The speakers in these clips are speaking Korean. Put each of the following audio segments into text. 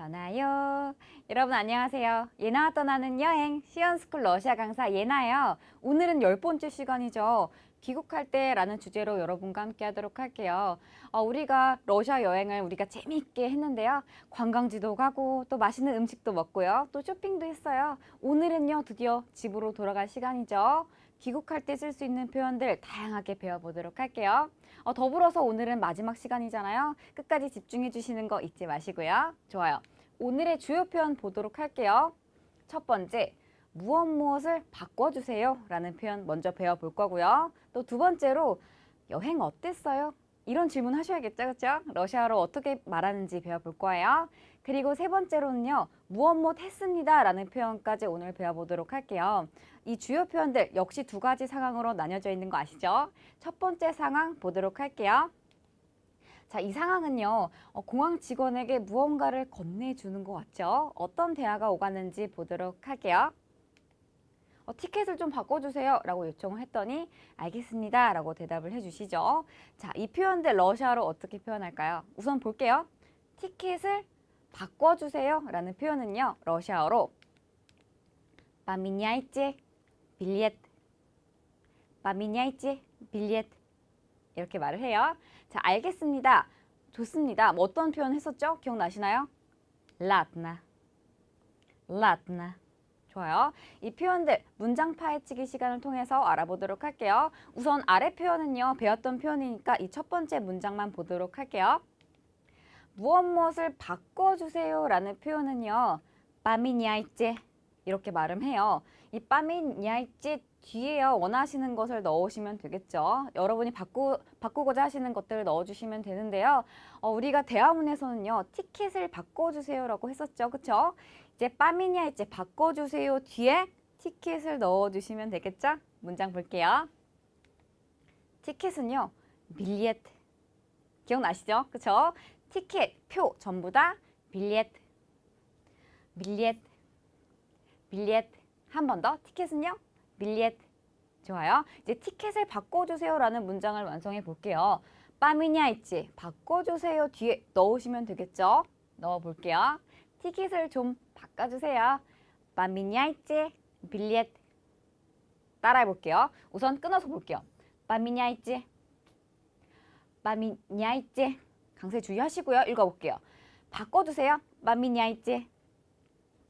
떠나요. 여러분 안녕하세요. 예나와 떠나는 여행 시연스쿨 러시아 강사 예나예요. 오늘은 열 번째 시간이죠. 귀국할 때라는 주제로 여러분과 함께 하도록 할게요. 어, 우리가 러시아 여행을 우리가 재미있게 했는데요. 관광지도 가고 또 맛있는 음식도 먹고요. 또 쇼핑도 했어요. 오늘은요 드디어 집으로 돌아갈 시간이죠. 귀국할 때 쓸 수 있는 표현들 다양하게 배워보도록 할게요. 어, 더불어서 오늘은 마지막 시간이잖아요. 끝까지 집중해 주시는 거 잊지 마시고요. 좋아요. 오늘의 주요 표현 보도록 할게요. 첫 번째, 무엇 무엇을 바꿔주세요 라는 표현 먼저 배워볼 거고요. 또 두 번째로, 여행 어땠어요? 이런 질문 하셔야겠죠, 그렇죠? 러시아어로 어떻게 말하는지 배워볼 거예요. 그리고 세 번째로는요, 무엇 무엇 했습니다 라는 표현까지 오늘 배워보도록 할게요. 이 주요 표현들 역시 두 가지 상황으로 나뉘어져 있는 거 아시죠? 첫 번째 상황 보도록 할게요. 자, 이 상황은요, 어, 공항 직원에게 무언가를 건네주는 것 같죠? 어떤 대화가 오가는지 보도록 할게요. 어, 티켓을 좀 바꿔주세요 라고 요청을 했더니 알겠습니다 라고 대답을 해주시죠. 자, 이 표현들 러시아로 어떻게 표현할까요? 우선 볼게요. 티켓을 바꿔주세요 라는 표현은요. 러시아어로 바미냐이제 빌리엣 바미냐이제 빌리엣 이렇게 말을 해요. 자, 알겠습니다. 좋습니다. 뭐 어떤 표현 했었죠? 기억나시나요? 라트나. 라트나. 좋아요. 이 표현들 문장 파헤치기 시간을 통해서 알아보도록 할게요. 우선 아래 표현은요. 배웠던 표현이니까 이 첫 번째 문장만 보도록 할게요. 무엇 무엇을 바꿔주세요 라는 표현은요. 빠미니아이제 이렇게 말을 해요. 이 빠미니아이제 뒤에요. 원하시는 것을 넣으시면 되겠죠. 여러분이 바꾸, 바꾸고자 하시는 것들을 넣어주시면 되는데요. 어, 우리가 대화문에서는요. 티켓을 바꿔주세요라고 했었죠. 그쵸? 이제 빠미니아 이제 바꿔주세요 뒤에 티켓을 넣어주시면 되겠죠? 문장 볼게요. 티켓은요. 빌리엣 기억나시죠? 그쵸? 티켓, 표 전부 다 빌리엣 빌리엣 빌리엣 한 번 더 티켓은요. 빌리엣 좋아요. 이제 티켓을 바꿔주세요라는 문장을 완성해 볼게요. 빠미냐 있지 바꿔주세요 뒤에 넣으시면 되겠죠? 넣어 볼게요. 티켓을 좀 바꿔주세요. 빠미냐 있지 빌리엣 따라해 볼게요. 우선 끊어서 볼게요. 빠미냐 있지 빠미냐 있지 강세 주의하시고요. 읽어볼게요. 바꿔주세요. 빠미냐 있지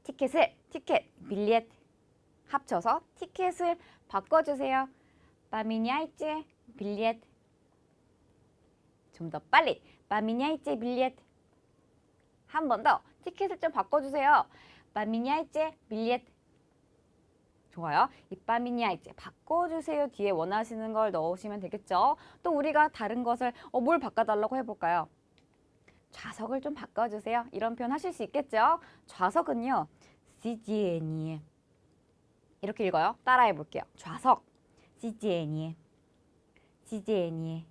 티켓을 티켓 빌리엣 합쳐서 티켓을 바꿔주세요. 빠미냐이제 빌리엣 좀 더 빨리 빠미냐이제 빌리엣 한 번 더 티켓을 좀 바꿔주세요. 빠미냐이제 빌리엣 좋아요. 이 빠미냐이제 바꿔주세요 뒤에 원하시는 걸 넣으시면 되겠죠. 또 우리가 다른 것을 어, 뭘 바꿔달라고 해볼까요? 좌석을 좀 바꿔주세요. 이런 표현 하실 수 있겠죠. 좌석은요. 시지에니 이렇게 읽어요. 따라해 볼게요. 좌석 시지에니 시지에니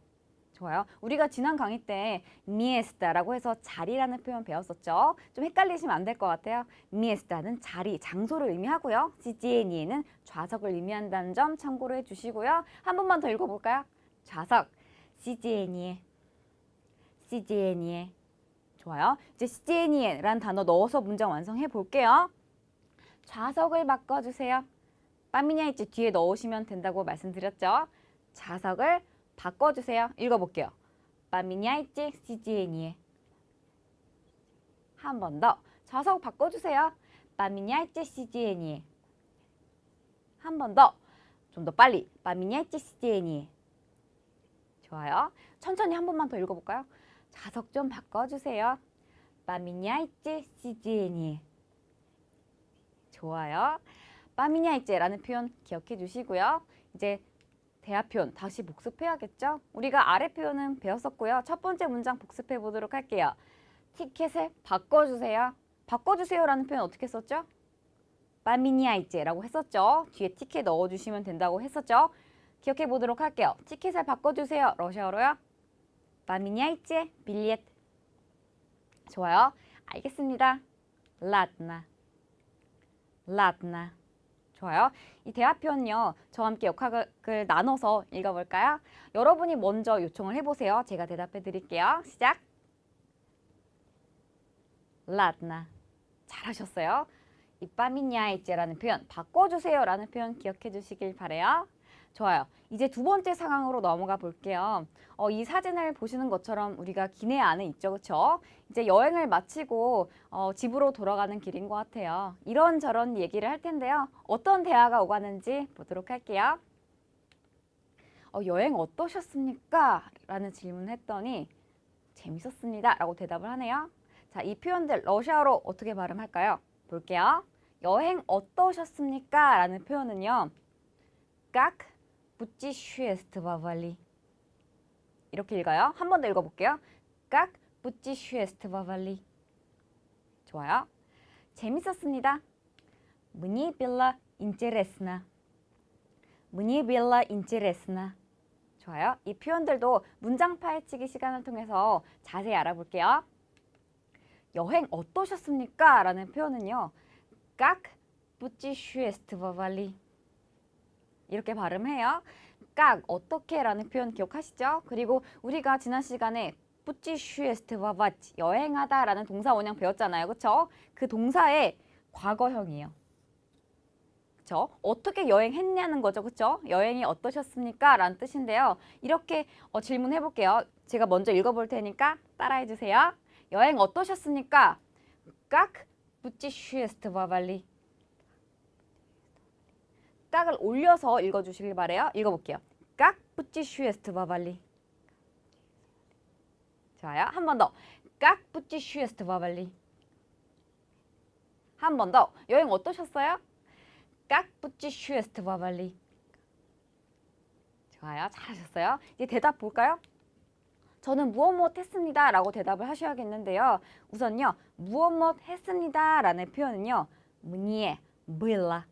좋아요. 우리가 지난 강의 때 미에스타라고 해서 자리라는 표현 배웠었죠. 좀 헷갈리시면 안 될 것 같아요. 미에스타는 자리, 장소를 의미하고요. 시지에니에는 좌석을 의미한다는 점 참고로 해주시고요. 한 번만 더 읽어볼까요? 좌석 시지에니 시지에니 좋아요. 이제 시지에니에라는 단어 넣어서 문장 완성해 볼게요. 좌석을 바꿔주세요. 빠미냐 있지 뒤에 넣으시면 된다고 말씀드렸죠. 좌석을 바꿔주세요. 읽어볼게요. 빠미냐 있지 시지에니에 한번 더. 좌석 바꿔주세요. 빠미냐 있지 시지에니에 한번 더. 좀 더 빨리. 빠미냐 있지 시지에니에 좋아요. 천천히 한 번만 더 읽어볼까요? 좌석 좀 바꿔주세요. 빠미냐 있지 시지에니에 좋아요. 빠미냐이제라는 표현 기억해 주시고요. 이제 대화 표현 다시 복습해야겠죠? 우리가 아래 표현은 배웠었고요. 첫 번째 문장 복습해 보도록 할게요. 티켓을 바꿔주세요. 바꿔주세요라는 표현 어떻게 썼죠? 빠미니아이제라고 했었죠. 뒤에 티켓 넣어주시면 된다고 했었죠. 기억해 보도록 할게요. 티켓을 바꿔주세요. 러시아어로요. 빠미니아이제 빌리엣 좋아요. 알겠습니다. ладно. ладно. 좋아요. 이 대화 표현요. 저와 함께 역학을 나눠서 읽어볼까요? 여러분이 먼저 요청을 해보세요. 제가 대답해 드릴게요. 시작. ладно. 잘하셨어요. 이빠미냐이제라는 표현 바꿔주세요라는 표현 기억해 주시길 바래요. 좋아요. 이제 두 번째 상황으로 넘어가 볼게요. 어, 이 사진을 보시는 것처럼 우리가 기내 안에 있죠, 그렇죠? 이제 여행을 마치고 어, 집으로 돌아가는 길인 것 같아요. 이런저런 얘기를 할 텐데요. 어떤 대화가 오가는지 보도록 할게요. 어, 여행 어떠셨습니까? 라는 질문을 했더니 재밌었습니다. 라고 대답을 하네요. 자, 이 표현들 러시아어로 어떻게 발음할까요? 볼게요. 여행 어떠셨습니까? 라는 표현은요. как путешествовали 이렇게 읽어요. 한 번 더 읽어볼게요. как путешествовали 좋아요. 재밌었습니다. Мне было интересно. Мне было интересно. 좋아요. 이 표현들도 문장 파헤치기 시간을 통해서 자세히 알아볼게요. 여행 어떠셨습니까? 라는 표현은요. как путешествовали 이렇게 발음해요. 깍 어떻게라는 표현 기억하시죠? 그리고 우리가 지난 시간에 뿌찌슈에스트와바치 여행하다라는 동사 원형 배웠잖아요. 그렇죠? 그 동사의 과거형이에요. 그렇죠? 어떻게 여행했냐는 거죠. 그렇죠? 여행이 어떠셨습니까? 라는 뜻인데요. 이렇게 어, 질문해 볼게요. 제가 먼저 읽어 볼 테니까 따라해 주세요. 여행 어떠셨습니까? 깍 뿌찌슈에스트와발리 깍을 올려서 읽어주시길 바래요. 읽어볼게요. 깍 붙지 슈에스트 바발리. 좋아요. 한 번 더. 깍 붙지 슈에스트 바발리. 한 번 더. 여행 어떠셨어요? 깍 붙지 슈에스트 바발리. 좋아요. 잘하셨어요. 이제 대답 볼까요? 저는 무엇 무엇 했습니다 라고 대답을 하셔야겠는데요. 우선요. 무엇 무엇 했습니다 라는 표현은요. 무니에, 무일라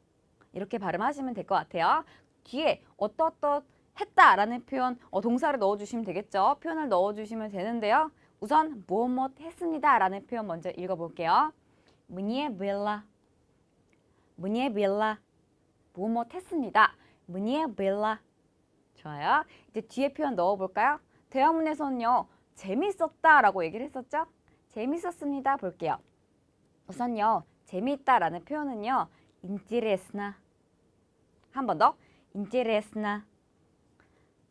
이렇게 발음하시면 될 것 같아요. 뒤에 어떠어떠 했다라는 표현 어, 동사를 넣어주시면 되겠죠. 표현을 넣어주시면 되는데요. 우선 무엇 했습니다라는 표현 먼저 읽어볼게요. 문예 빌라 문예 빌라 무엇 했습니다. 문예 빌라 좋아요. 이제 뒤에 표현 넣어볼까요? 대화문에서는요. 재밌었다라고 얘기를 했었죠. 재밌었습니다 볼게요. 우선요. 재미있다라는 표현은요. интересно 한 번 더. интересно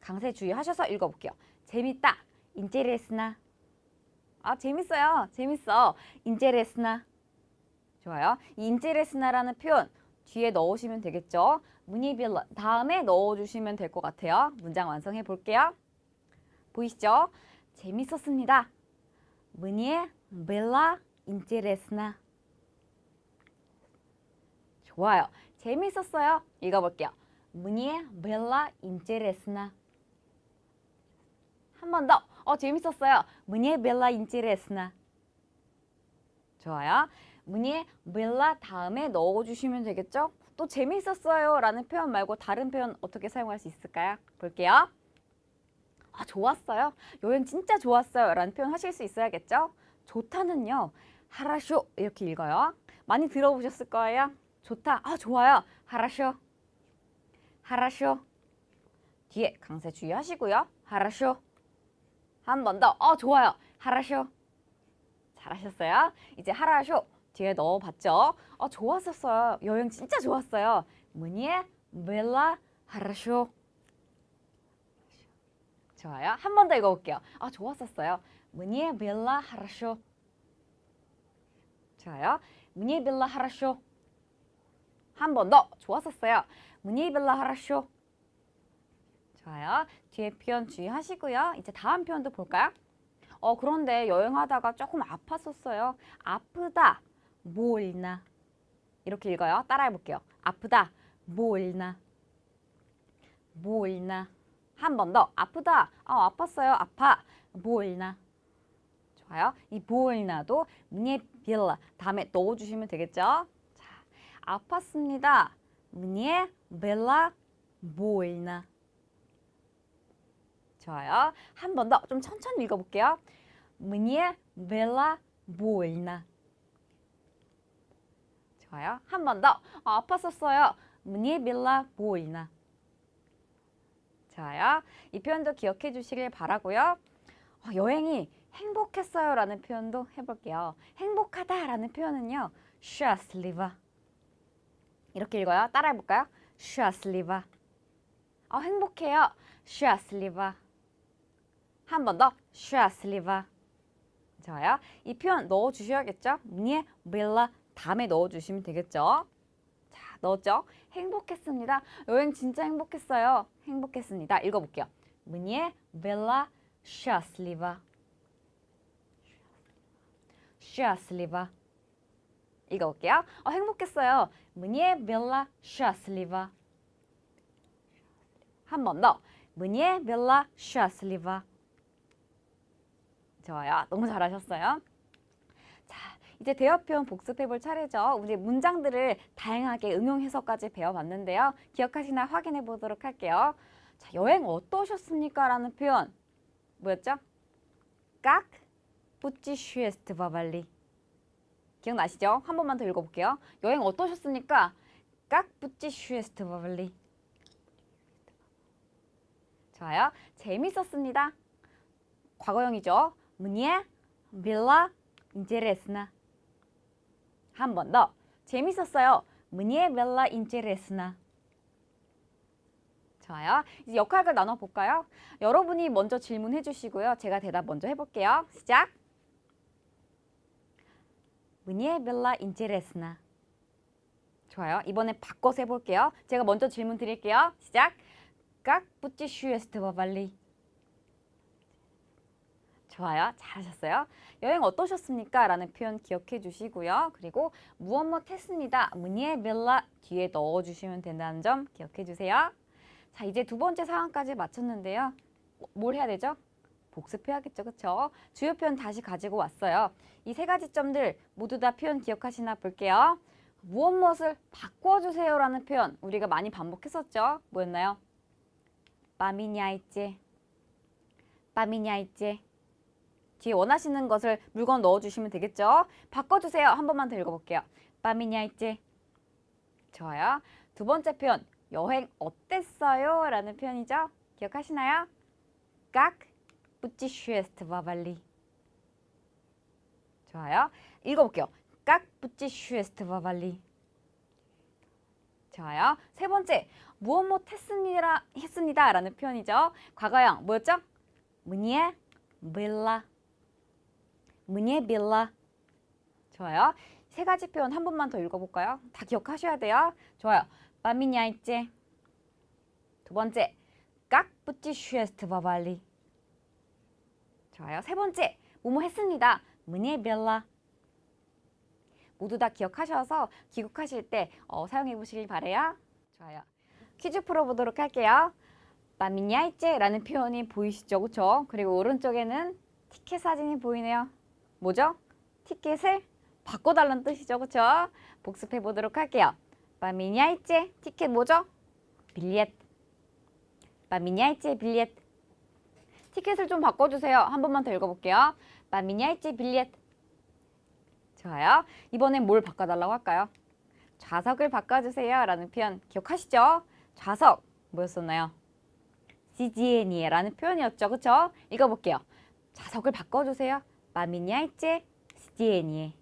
강세 주의하셔서 읽어볼게요. 재밌다. интересно 아 재밌어요. 재밌어. интересно 좋아요. 이 interes나라는 표현 뒤에 넣으시면 되겠죠. 문이빌라 다음에 넣어주시면 될 것 같아요. 문장 완성해 볼게요. 보이시죠? 재밌었습니다. Мне было интересно. 좋 아요. 재밌었어요. 읽어볼게요. Мне было интересно. 한 번 더. 어, 재밌었어요. Мне было интересно. 좋아요. Мне было 다음에 넣어주시면 되겠죠? 또 재밌었어요 라는 표현 말고 다른 표현 어떻게 사용할 수 있을까요? 볼게요. 아, 좋았어요. 여행 진짜 좋았어요 라는 표현 하실 수 있어야겠죠? 좋다는요. 하라쇼 이렇게 읽어요. 많이 들어보셨을 거예요. 좋다. 아, 좋아요. 하라쇼. 하라쇼. 뒤에 강세 주의하시고요. 하라쇼. 한 번 더. 어, 좋아요. 하라쇼. 잘하셨어요. 이제 하라쇼 뒤에 넣어봤죠. 어, 좋았었어요. 여행 진짜 좋았어요. 문예, 벨라, 하라쇼. 좋아요. 한 번 더 읽어볼게요. 아, 좋았었어요. 문예, 벨라, 하라쇼. 좋아요. 문예, 벨라, 하라쇼. 한 번 더. 좋았었어요. 무니벨라 하라쇼. 좋아요. 뒤에 표현 주의하시고요. 이제 다음 표현도 볼까요? 어, 그런데 여행하다가 조금 아팠었어요. 아프다. 몰나. 이렇게 읽어요. 따라해 볼게요. 아프다. 몰나. 몰나. 한 번 더. 아프다. 아, 아팠어요. 아파. 몰나. 좋아요. 이 몰나도 무니빌라 다음에 넣어주시면 되겠죠? 자, 아팠습니다. мне было больно. 좋아요. 한 번 더 좀 천천히 읽어볼게요. Мне было больно. 좋아요. 한 번 더. 아, 아팠었어요. Мне было больно. 좋아요. 이 표현도 기억해 주시길 바라고요. 어, 여행이 행복했어요라는 표현도 해볼게요. 행복하다라는 표현은요. счастлива. 이렇게 읽어요. 따라해볼까요? счастлива. 어, 행복해요. счастлива. 한 번 더. счастлива. 좋아요. 이 표현 넣어주셔야겠죠? мне было 다음에 넣어주시면 되겠죠? 자, 넣었죠? 행복했습니다. 여행 진짜 행복했어요. 행복했습니다. 읽어볼게요. мне было счастливо. счастливо. 읽어볼게요. 어, 행복했어요. мне было счастливо. 한 번 더. мне было счастливо. 좋아요. 너무 잘하셨어요. 자, 이제 대화 표현 복습해 볼 차례죠. 우리 문장들을 다양하게 응용 해석까지 배워봤는데요. 기억하시나 확인해 보도록 할게요. 자, 여행 어떠셨습니까? 라는 표현 뭐였죠? как путешествовали? 기억나시죠? 한 번만 더 읽어볼게요. 여행 어떠셨습니까? 깍부찌 슈에스트 버블리. 좋아요. 재밌었습니다. 과거형이죠. 문예, 밀라, 인제레스나. 한 번 더. 재밌었어요. 문예, 밀라, 인제레스나. 좋아요. 이제 역할을 나눠볼까요? 여러분이 먼저 질문해 주시고요. 제가 대답 먼저 해볼게요. 시작! Мне было интересно. 좋아요. 이번에 바꿔서 해볼게요. 제가 먼저 질문 드릴게요. 시작. Как путешествовали? 좋아요. 잘하셨어요. 여행 어떠셨습니까? 라는 표현 기억해 주시고요. 그리고 무엇 무엇 했습니다. 문예 벨라 뒤에 넣어주시면 된다는 점 기억해 주세요. 자, 이제 두 번째 상황까지 마쳤는데요. 뭘 해야 되죠? 복습해야겠죠. 그쵸? 주요 표현 다시 가지고 왔어요. 이 세 가지 점들 모두 다 표현 기억하시나 볼게요. 무엇 무엇을 바꿔주세요 라는 표현 우리가 많이 반복했었죠. 뭐였나요? 빠미냐이제 빠미냐이제 뒤에 원하시는 것을 물건 넣어주시면 되겠죠. 바꿔주세요. 한 번만 더 읽어볼게요. 빠미냐이제 좋아요. 두 번째 표현 여행 어땠어요? 라는 표현이죠. 기억하시나요? 깍부찌슈에스트와 발리. 좋아요. 읽어볼게요. 깍부찌슈에스트와 발리. 좋아요. 세 번째, 무엇 못 했습니다, 했습니다 라는 표현이죠. 과거형 뭐였죠? 문예 빌라. 문예 빌라. 좋아요. 세 가지 표현 한 번만 더 읽어볼까요? 다 기억하셔야 돼요. 좋아요. 빠미냐 있지? 두 번째, 깍부찌 슈에스트 바발리. 좋아요. 세 번째 뭐뭐 했습니다. мне было 모두 다 기억하셔서 귀국하실 때 어, 사용해 보시길 바래요. 좋아요. 퀴즈 풀어보도록 할게요. 빠미냐이제라는 표현이 보이시죠? 그렇죠? 그리고 오른쪽에는 티켓 사진이 보이네요. 뭐죠? 티켓을 바꿔달라는 뜻이죠. 그렇죠? 복습해 보도록 할게요. 빠미냐이제 티켓 뭐죠? 빌리엣. 빠미냐이제 빌리엣. 티켓을 좀 바꿔주세요. 한 번만 더 읽어볼게요. 빠미냐이제 빌리엣. 좋아요. 이번엔 뭘 바꿔달라고 할까요? 좌석을 바꿔주세요. 라는 표현 기억하시죠? 좌석 뭐였었나요? 시지에니에라는 표현이었죠. 그쵸? 읽어볼게요. 좌석을 바꿔주세요. 빠미냐이제 시지에니에.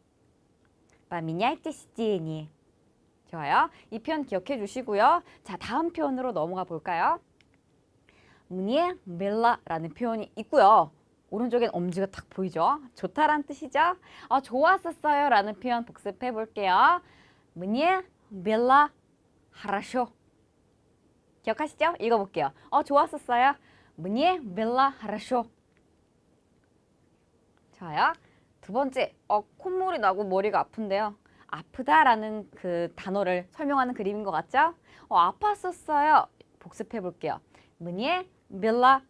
빠미냐이제 시지에니에. 좋아요. 이 표현 기억해 주시고요. 자, 다음 표현으로 넘어가 볼까요? 문예 멜라라는 표현이 있고요. 오른쪽엔 엄지가 딱 보이죠? 좋다란 뜻이죠? 어, 좋았었어요 라는 표현 복습해 볼게요. 문예 멜라 하라쇼 기억하시죠? 읽어볼게요. 어, 좋았었어요. 문예 멜라 하라쇼 좋아요. 두 번째, 어, 콧물이 나고 머리가 아픈데요. 아프다라는 그 단어를 설명하는 그림인 것 같죠? 어, 아팠었어요. 복습해 볼게요. 문예 멜라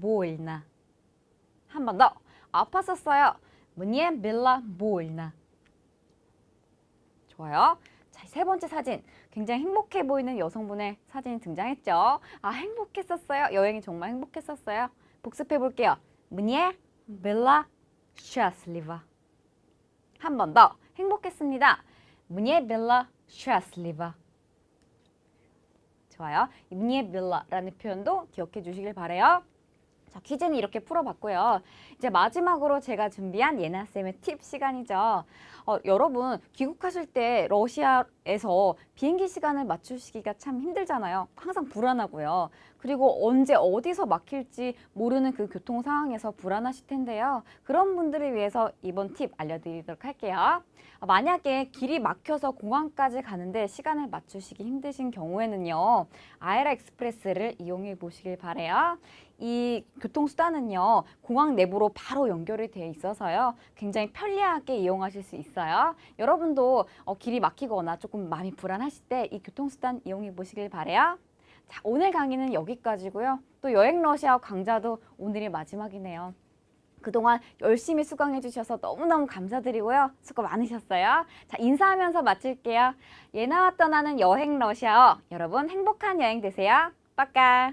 보일나 한 번 더. 아팠었어요. 문예 멜라 보일나 좋아요. 자, 세 번째 사진. 굉장히 행복해 보이는 여성분의 사진이 등장했죠. 아, 행복했었어요. 여행이 정말 행복했었어요. 복습해 볼게요. 문예 멜라 счастлива 한 번 더. 행복했습니다. 문예 벨라 счастлива 좋아요. 문예 벨라라는 표현도 기억해 주시길 바래요. 자, 퀴즈는 이렇게 풀어봤고요. 이제 마지막으로 제가 준비한 예나쌤의 팁 시간이죠. 어, 여러분, 귀국하실 때 러시아 에서 비행기 시간을 맞추시기가 참 힘들잖아요. 항상 불안하고요. 그리고 언제 어디서 막힐지 모르는 그 교통 상황에서 불안하실 텐데요. 그런 분들을 위해서 이번 팁 알려드리도록 할게요. 아, 만약에 길이 막혀서 공항까지 가는데 시간을 맞추시기 힘드신 경우에는요. 아에라 익스프레스를 이용해 보시길 바래요. 이 교통수단은요, 공항 내부로 바로 연결이 되어 있어서요, 굉장히 편리하게 이용하실 수 있어요. 여러분도 어, 길이 막히거나 조금 마음이 불안하실 때 이 교통수단 이용해 보시길 바래요. 자, 오늘 강의는 여기까지고요. 또 여행 러시아 강좌도 오늘이 마지막이네요. 그동안 열심히 수강해 주셔서 너무너무 감사드리고요. 수고 많으셨어요. 자, 인사하면서 마칠게요. 예나와 떠나는 여행 러시아어. 여러분 행복한 여행 되세요. 빠까.